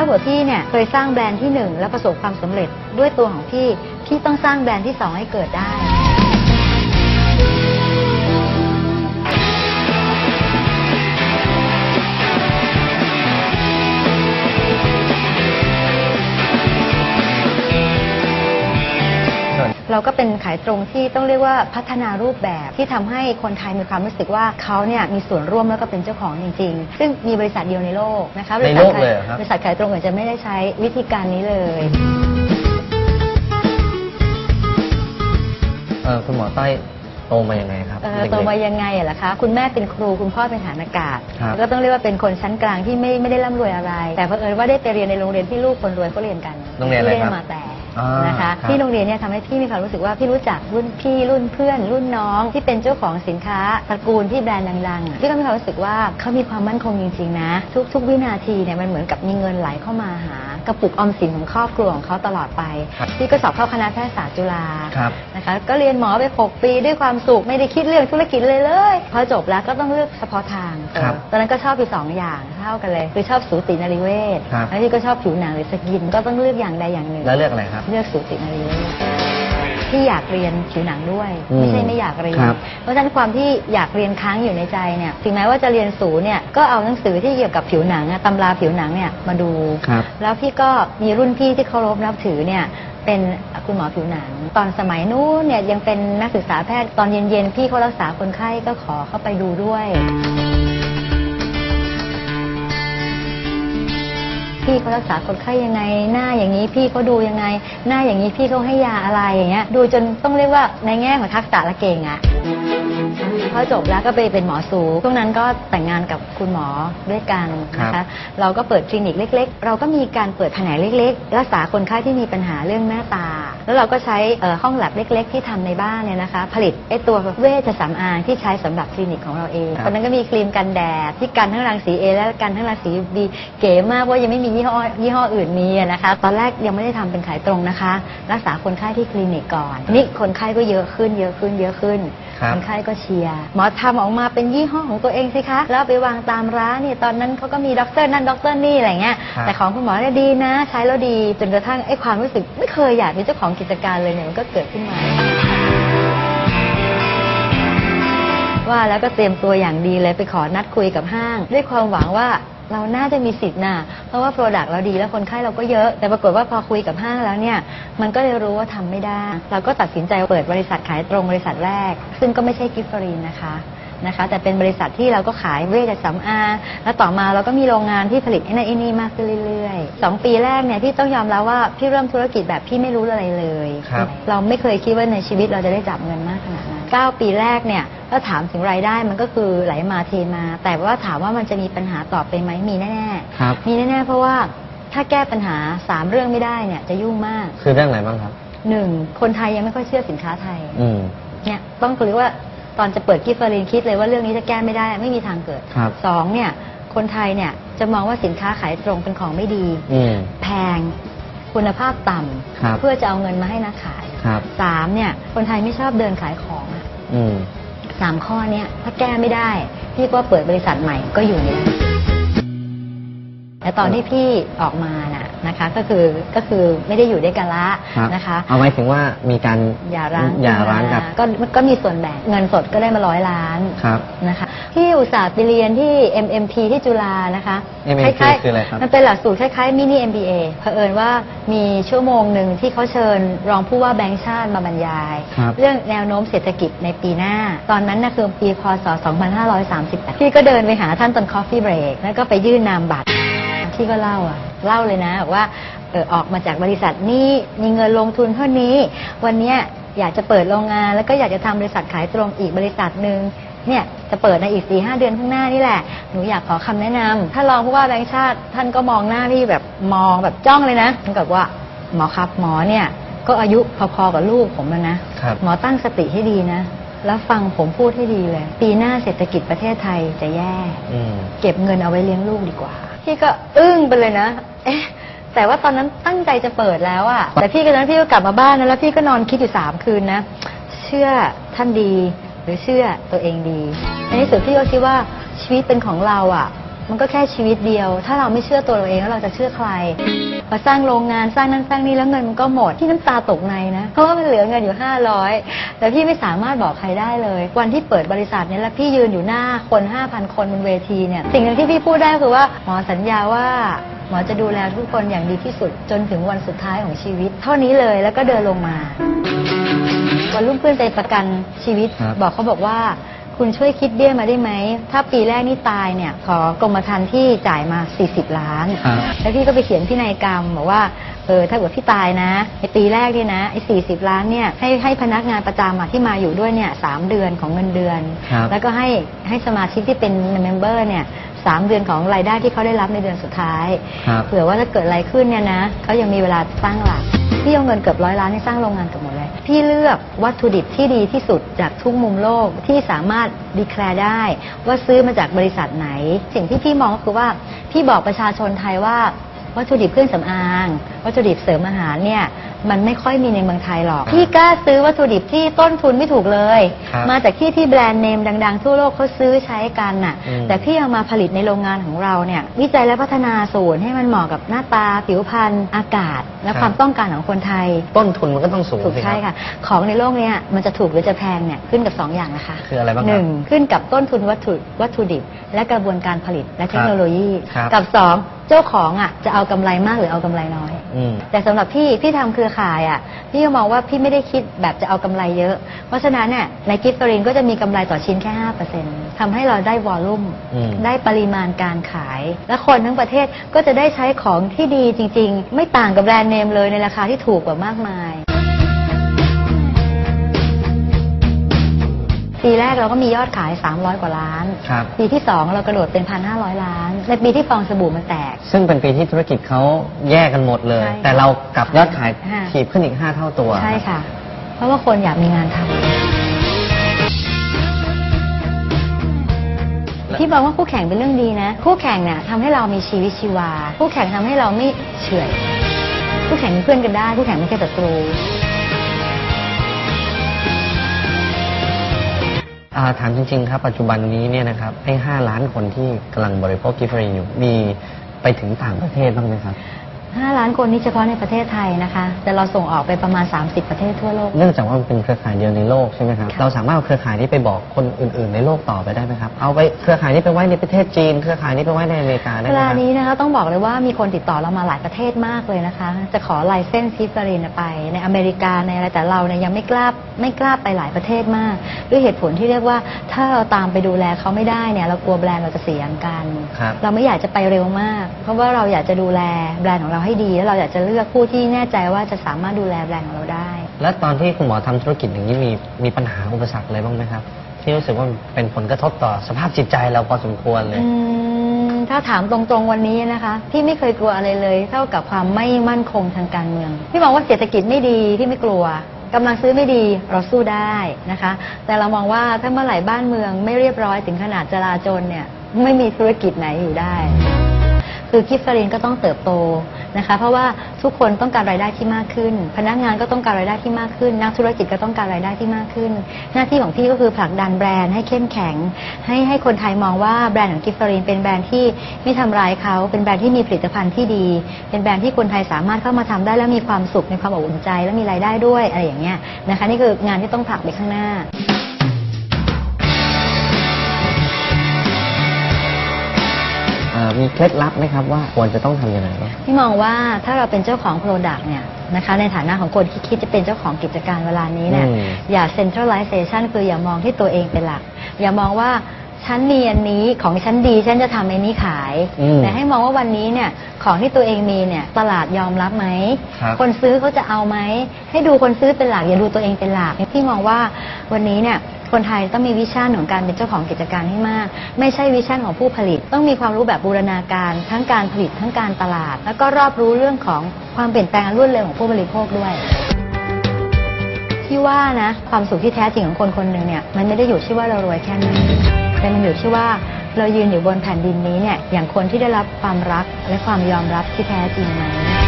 ถ้าหัวพี่เนี่ยเคยสร้างแบรนด์ที่หนึ่งแล้วประสบความสำเร็จด้วยตัวของพี่ พี่ต้องสร้างแบรนด์ที่สองให้เกิดได้ เราก็เป็นขายตรงที่ต้องเรียกว่าพัฒนารูปแบบที่ทำให้คนไทยมีความรู้สึกว่าเขาเนี่ยมีส่วนร่วมแล้วก็เป็นเจ้าของจริง ๆ ซึ่งมีบริษัทเดียวในโลกนะคะบริษัทในโลกขายเลยเหรอครับ บริษัทขายตรงอื่นจะไม่ได้ใช้วิธีการนี้เลย เออคุณหมอต้อยโตมายังไงครับเอ่อเด็กๆโตมายังไงอะล่ะคะ คุณแม่เป็นครูคุณพ่อเป็นทหารอากาศ ครับก็ต้องเรียกว่าเป็นคนชั้นกลางที่ไม่ไม่ได้ร่ำรวยอะไร แต่เผอิญว่าได้ไปเรียนในโรงเรียนที่ลูกคนรวยเขาเรียนกันโรงเรียนอะไรที่ครับมาแต่ อ่านนะคะ ครับ ที่โรงเรียนเนี่ยทำให้พี่มีความรู้สึกว่าพี่รู้จักรุ่นพี่รุ่นเพื่อน รุ่นน้องที่เป็นเจ้าของสินค้าตระกูลที่แบรนด์ดังๆอะพี่ก็มีความรู้สึกว่าเขามีความมั่นคงจริงๆนะ ทุกทุกวินาทีเนี่ยมันเหมือนกับมีเงินไหลเข้ามาหา กระปุกออมสินของครอบครัวของเขาตลอดไปครับพี่ก็สอบเข้าคณะแพทยศาสตร์จุฬาครับนะคะก็เรียนหมอไป 6 ปีด้วยความสุขไม่ได้คิดเรื่องธุรกิจเลยเลยพอจบแล้วก็ต้องเลือกเฉพาะทางครับตอนนั้นก็ชอบอยู่สองอย่างเท่ากันเลย คือชอบสูตินรีเวชครับ แล้วที่ก็ชอบผิวหนังหรือสกินก็ต้องเลือกอย่างใดอย่างหนึ่งแล้วเลือกอะไรครับ เลือกสูตินรีเวช ที่อยากเรียนผิวหนังด้วย อืมไม่ใช่ไม่อยากเรียน ครับเพราะฉะนั้นความที่อยากเรียนค้างอยู่ในใจเนี่ยถึงแม้ว่าจะเรียนสูเนี่ยก็เอาหนังสือที่เกี่ยวกับผิวหนังอะตำราผิวหนังเนี่ยมาดู ครับแล้วพี่ก็มีรุ่นพี่ที่เคารพนับถือเนี่ยเป็นคุณหมอผิวหนัง ตอนสมัยนู้นเนี่ยยังเป็นนักศึกษาแพทย์ตอนเย็นๆพี่เขารักษาคนไข้ก็ขอเข้าไปดูด้วย พี่เขารักษาคนไข้ยังไง หน้าอย่างนี้พี่เขาดูยังไง หน้าอย่างนี้พี่เขาให้ยาอะไรอย่างเงี้ย ดูจนต้องเรียกว่าในแง่ของทักษะละเก่งอะพอจบแล้วก็ไปเป็นหมอสูช่วงนั้นก็แต่งงานกับคุณหมอด้วยกันนะครัคะ บ เราก็เปิดคลินิกเล็ก ๆ เราก็มีการเปิดแผนกเล็ก ๆ รักษาคนไข้ที่มีปัญหาเรื่องหน้าตา แล้วเราก็ใช้เอ่อห้องแลบเล็ก ๆ ที่ทำในบ้านเนี่ยนะคะ ผลิตไอ้ตัวเวชสำอางที่ใช้สำหรับคลินิกของเราเองครับตอนนั้นก็มีครีมกันแดดที่กันทั้งรังสี A และกันทั้งรังสี B เก๋มากว่ายังไม่มียี่ห้อยี่ห้ออื่นมีอะนะคะ ตอนแรกยังไม่ได้ทำเป็นขายตรงนะคะ รักษาคนไข้ที่คลินิกก่อนนี่คนไข้ก็เยอะขึ้นเยอะขึ้นเยอะขึ้นครับคนไข้ก็เชียร์หมอทำออกมาเป็นยี่ห้อของตัวเองสิคะแล้วไปวางตามร้านเนี่ยตอนนั้นเขาก็มีด็อกเตอร์นั่นด็อกเตอร์นี่อะไรเงี้ยครับแต่ของคุณหมอเนี่ยดีนะ ใช้แล้วดีจนกระทั่งไอ้ความรู้สึกไม่เคยอยากเป็นเจ้าของกิจการเลยเนี่ยมันก็เกิดขึ้นมา ว่าแล้วก็เตรียมตัวอย่างดีเลยไปขอนัดคุยกับห้าง ด้วยความหวังว่าเราน่าจะมีสิทธิ์นะเพราะว่าโปรดักต์เราดีแล้วคนไข้เราก็เยอะ แต่ปรากฏว่าพอคุยกับห้างแล้วเนี่ย มันก็เลยรู้ว่าทำไม่ได้ เราก็ตัดสินใจเปิดบริษัทขายตรงบริษัทแรก ซึ่งก็ไม่ใช่กิฟฟรีนนะคะ นะคะ แต่เป็นบริษัทที่เราก็ขายเวชสำอางแล้วต่อมาเราก็มีโรงงานที่ผลิตไอ้นั่นไอ้นี่มากขึ้นเรื่อยๆสองปีแรกเนี่ยพี่ต้องยอมรับว่าพี่เริ่มธุรกิจแบบพี่ไม่รู้อะไรเลย ครับ เราไม่เคยคิดว่าในชีวิตเราจะได้จับเงินมากขนาดนั้น9ปีแรกเนี่ยถ้าถามถึงรายได้มันก็คือไหลมาเทมา แต่ว่าถามว่ามันจะมีปัญหาต่อไปไหมมีแน่ครับ ๆมีแน่ๆเพราะว่าถ้าแก้ปัญหา3เรื่องไม่ได้เนี่ยจะยุ่งมากคือเรื่องอะไรบ้างครับ หนึ่งคนไทยยังไม่ค่อยเชื่อสินค้าไทย อืม เนี่ยต้องคือว่า ตอนจะเปิดกิฟต์ฟารินคิดเลยว่าเรื่องนี้จะแก้ไม่ได้ไม่มีทางเกิดครับสองเนี่ยคนไทยเนี่ยจะมองว่าสินค้าขายตรงเป็นของไม่ดี อืม แพงคุณภาพต่ครับำเพื่อจะเอาเงินมาให้นักขายครับ สามเนี่ยคนไทยไม่ชอบเดินขายของอะอืม สามข้อเนี้ยถ้าแก้ไม่ได้พี่ก็เปิดบริษัทใหม่ก็อยู่ไม่ได้ แต่ตอนที่พี่ออกมาน่ะนะคะ ก็คือก็คือไม่ได้อยู่ด้วยกันละครับนะคะ เอาไว้ถึงว่ามีการอย่าร้างอย่าร้างกับก็ก็มีส่วนแบ่งเงินสดก็ได้มาร้อยล้านครับ นะคะพี่อุตส่าห์ไปเรียนที่ MMP ที่จุฬานะคะ MMP ล้ายๆคืออะไรครับ มันเป็นหลักสูตรคล้ายๆมินิ MBA เผอิญว่ามีชั่วโมงหนึ่งที่เขาเชิญรองผู้ว่าแบงค์ชาติมาบรรยาย ครับเรื่องแนวโน้มเศรษฐกิจในปีหน้า ตอนนั้นนะคือปีพศ 2538 พี่ก็เดินไปหาท่านตอน Coffee Break แล้วก็ไปยื่นนามบัตร พี่ก็เล่าอะเล่าเลยนะบอกว่าเออออกมาจากบริษัทนี้มีเงินลงทุนเท่านี้ วันเนี้ยอยากจะเปิดโรงงานแล้วก็อยากจะทำบริษัทขายตรงอีกบริษัทหนึ่งเนี่ยจะเปิดในอีกสี่ห้าเดือนข้างหน้านี่แหละหนูอยากขอคำแนะนำถ้ารองผู้ว่าแบงค์ชาติ ท่านก็มองหน้าพี่แบบมองแบบจ้องเลยนะท่านก็บอกว่าหมอครับหมอเนี่ยก็อายุพอๆกับลูกผมแล้วนะครับหมอตั้งสติให้ดีนะ แล้วฟังผมพูดให้ดีเลย ปีหน้าเศรษฐกิจประเทศไทยจะแย่ อืม เก็บเงินเอาไว้เลี้ยงลูกดีกว่า พี่ก็อึ้งไปเลยนะ เอ๊ะ แต่ว่าตอนนั้นตั้งใจจะเปิดแล้วอะแต่พี่ก็ตอนนั้นพี่ก็กลับมาบ้านนะแล้วพี่ก็นอนคิดอยู่สามคืนนะ เชื่อท่านดี หรือเชื่อตัวเองดี ในที่สุดพี่ก็คิดว่าชีวิตเป็นของเราอะ มันก็แค่ชีวิตเดียว ถ้าเราไม่เชื่อตัวเราเองแล้วเราจะเชื่อใครมาสร้างโรงงานสร้างนั่นสร้างนี่แล้วเงินมันก็หมดที่น้ำตาตกในนะเพราะว่ามันเหลือเงินอยู่ 500 แต่พี่ไม่สามารถบอกใครได้เลย วันที่เปิดบริษัทเนี่ยแล้วพี่ยืนอยู่หน้าคน 5,000 คนบนเวทีเนี่ยสิ่งหนึ่งที่พี่พูดได้คือว่าหมอสัญญาว่าหมอจะดูแลทุกคนอย่างดีที่สุดจนถึงวันสุดท้ายของชีวิต เท่านี้เลยแล้วก็เดินลงมาวันรุ่งขึ้นไปประกันชีวิตครับบอกเขาบอกว่า คุณช่วยคิดเบี้ยมาได้ไหม ถ้าปีแรกนี่ตายเนี่ย ขอกรมธรรม์ที่จ่ายมา 40 ล้าน ครับ แล้วพี่ก็ไปเขียนพินัยกรรมบอกว่าเออถ้าเกิดพี่ตายนะในปีแรกเนี่ยนะไอ้สี่สิบล้านเนี่ยให้ให้พนักงานประจำอะที่มาอยู่ด้วยเนี่ยสามเดือนของเงินเดือน ครับ แล้วก็ให้ให้สมาชิกที่เป็นเมมเบอร์เนี่ยสามเดือนของรายได้ที่เขาได้รับในเดือนสุดท้าย ครับ เผื่อว่าถ้าเกิดอะไรขึ้นเนี่ยนะเขายังมีเวลาสร้างหลัก พี่เอาเงินเกือบร้อยล้านให้สร้างโรงงานเกับหมดเลย พี่เลือกวัตถุดิบที่ดีที่สุดจากทุกมุมโลกที่สามารถดีแคลร์ได้ ว่าซื้อมาจากบริษัทไหน สิ่งที่พี่มองก็คือว่าพี่บอกประชาชนไทยว่าวัตถุดิบเครื่องสำอางวัตถุดิบเสริมอาหารเนี่ยมันไม่ค่อยมีในเมืองไทยหรอก พี่กล้าซื้อวัตถุดิบที่ต้นทุนไม่ถูกเลย ครับมาจากที่ที่แบรนด์เนมดังๆ ทั่วโลกเขาซื้อใช้กันน่ะ อืม แต่พี่เอามาผลิตในโรงงานของเราเนี่ยวิจัยและพัฒนาสูตรให้มันเหมาะกับหน้าตา ผิวพรรณอากาศ และความต้องการของคนไทย ต้นทุนมันก็ต้องสูงถูกสิคใช่รับ ค่ะ ของในโลกเนี้ยมันจะถูกหรือจะแพงเนี่ยขึ้นกับ 2 อย่างนะคะคืออะไรบ้างครับหนึ่งขึ้นกับต้นทุนวัตถุวัตถุดิบ และกระบวนการผลิตและเทคโนโลยี ครับ กับสองเจ้าของอะจะเอากำไรมากหรือเอากำไรน้อยอืม แต่สำหรับพี่พี่ทำเครือข่ายอะพี่ก็มองว่าพี่ไม่ได้คิดแบบจะเอากำไรเยอะ เพราะฉะนั้นเนี่ยในกิฟต์ฟรินก็จะมีกำไรต่อชิ้นแค่5%ทำให้เราได้วอลลุ่มอืม ได้ปริมาณการขาย และคนทั้งประเทศก็จะได้ใช้ของที่ดีจริง ๆ ไม่ต่างกับแบรนด์เนมเลยในราคาที่ถูกกว่ามากมาย ปีแรกเราก็มียอดขาย 300 กว่าล้าน ครับ ปีที่ 2 เรากระโดดเป็น 1,500 ล้าน ในปีที่ฟองสบู่มันแตก ซึ่งเป็นปีที่ธุรกิจเขาแยกกันหมดเลย ใช่ค่ะแต่เรากลับยอดขายค่ะ ถีบขึ้นอีก 5 เท่าตัว ใช่ค่ะ เพราะว่าคนอยากมีงานทำพี่บอกว่าคู่แข่งเป็นเรื่องดีนะ คู่แข่งเนี่ยทำให้เรามีชีวิตชีวา คู่แข่งทำให้เราไม่เฉื่อยคู่แข่งเป็นเพื่อนกันได้ คู่แข่งไม่ใช่ศัตรู อ่าถามจริงๆครับปัจจุบันนี้เนี่ยนะครับไอ้ห้าล้านคนที่กำลังบริโภคกิฟต์ฟรีอยู่มีไปถึงต่างประเทศบ้างไหมครับ 5 ล้านคนนี้เฉพาะในประเทศไทยนะคะ แต่เราส่งออกไปประมาณ 30 ประเทศทั่วโลก เนื่องจากว่ามันเป็นเครือข่ายเดียวในโลกใช่ไหมครับค่ะเราสามารถเอาเครือข่ายนี้ไปบอกคนอื่น ๆ ในโลกต่อไปได้ไหมครับ เอาไปเครือข่ายนี้ไปไว้ในประเทศจีน เครือข่ายนี้ไปไว้ในอเมริกาได้เวไหมคลารับ นี้นะคะต้องบอกเลยว่ามีคนติดต่อเรามาหลายประเทศมากเลยนะคะ จะขอลายเส้นซิฟารินไปในอเมริกาในอะไรแต่เราเนี่ยยังไม่กล้าไม่กล้าไปหลายประเทศมาก ด้วยเหตุผลที่เรียกว่าถ้าเราตามไปดูแลเขาไม่ได้เนี่ยเรากลัวแบรนด์เราจะเสียงกัน ครับ เราไม่อยากจะไปเร็วมาก เพราะว่าเราอยากจะดูแลแบรนด์ของเราให้ดี แล้วเราอยากจะเลือกผู้ที่แน่ใจว่าจะสามารถดูแลแบรนด์ของเราได้ แล้วตอนที่คุณหมอทำธุรกิจอย่างนี้มีมีปัญหาอุปสรรคอะไรบ้างไหมครับ ที่รู้สึกว่าเป็นผลกระทบต่อสภาพจิตใจเราพอสมควรเลยอืมถ้าถามตรงๆวันนี้นะคะพี่ไม่เคยกลัวอะไรเลย เท่ากับความไม่มั่นคงทางการเมืองพี่มองว่าเศรษฐกิจไม่ดีพี่ไม่กลัวกำลังซื้อไม่ดีเราสู้ได้นะคะ แต่เรามองว่าถ้าเมื่อไหร่บ้านเมืองไม่เรียบร้อยถึงขนาดจลาจลเนี่ยไม่มีธุรกิจไหนอยู่ได้ คือกิฟฟรินก็ต้องเติบโต นะคะเพราะว่าทุกคนต้องการรายได้ที่มากขึ้น พนักงานก็ต้องการรายได้ที่มากขึ้น นักธุรกิจก็ต้องการรายได้ที่มากขึ้น หน้าที่ของพี่ก็คือผลักดันแบรนด์ให้เข้มแข็ง ให้ให้คนไทยมองว่าแบรนด์ของกิฟฟรินเป็นแบรนด์ที่ไม่ทำร้ายเขาเป็นแบรนด์ที่มีผลิตภัณฑ์ที่ดี เป็นแบรนด์ที่คนไทยสามารถเข้ามาทำได้และมีความสุขมีความอบอุ่นใจ และมีรายได้ด้วยอะไรอย่างเงี้ยนะคะนี่คืองานที่ต้องผลักไปข้างหน้า มีเคล็ดลับไหมครับว่าควรจะต้องทำยังไงบ้าง พี่มองว่าถ้าเราเป็นเจ้าของโปรดักต์เนี่ยนะคะในฐานะของคนที่คิดจะเป็นเจ้าของกิจการเวลานี้เนี่ยอืม อย่า centralization คืออย่ามองที่ตัวเองเป็นหลัก อย่ามองว่าฉันมีอันนี้ของฉันดีฉันจะทำอันนี้ขาย อืม แต่ให้มองว่าวันนี้เนี่ยของที่ตัวเองมีเนี่ยตลาดยอมรับไหมครับคนซื้อเขาจะเอาไหมให้ดูคนซื้อเป็นหลักอย่าดูตัวเองเป็นหลักพี่มองว่าวันนี้เนี่ย คนไทยต้องมีวิชั่นของการเป็นเจ้าของกิจการให้มาก ไม่ใช่วิชั่นของผู้ผลิต ต้องมีความรู้แบบบูรณาการทั้งการผลิตทั้งการตลาด แล้วก็รอบรู้เรื่องของความเปลี่ยนแปลงอันรวดเร็วของผู้บริโภคด้วยที่ว่านะความสุขที่แท้จริงของคนคนหนึ่งเนี่ยมันไม่ได้อยู่ที่ว่าเรารวยแค่ไหนแต่มันอยู่ที่ว่าเรายืนอยู่บนแผ่นดินนี้เนี่ยอย่างคนที่ได้รับความรักและความยอมรับที่แท้จริงไหม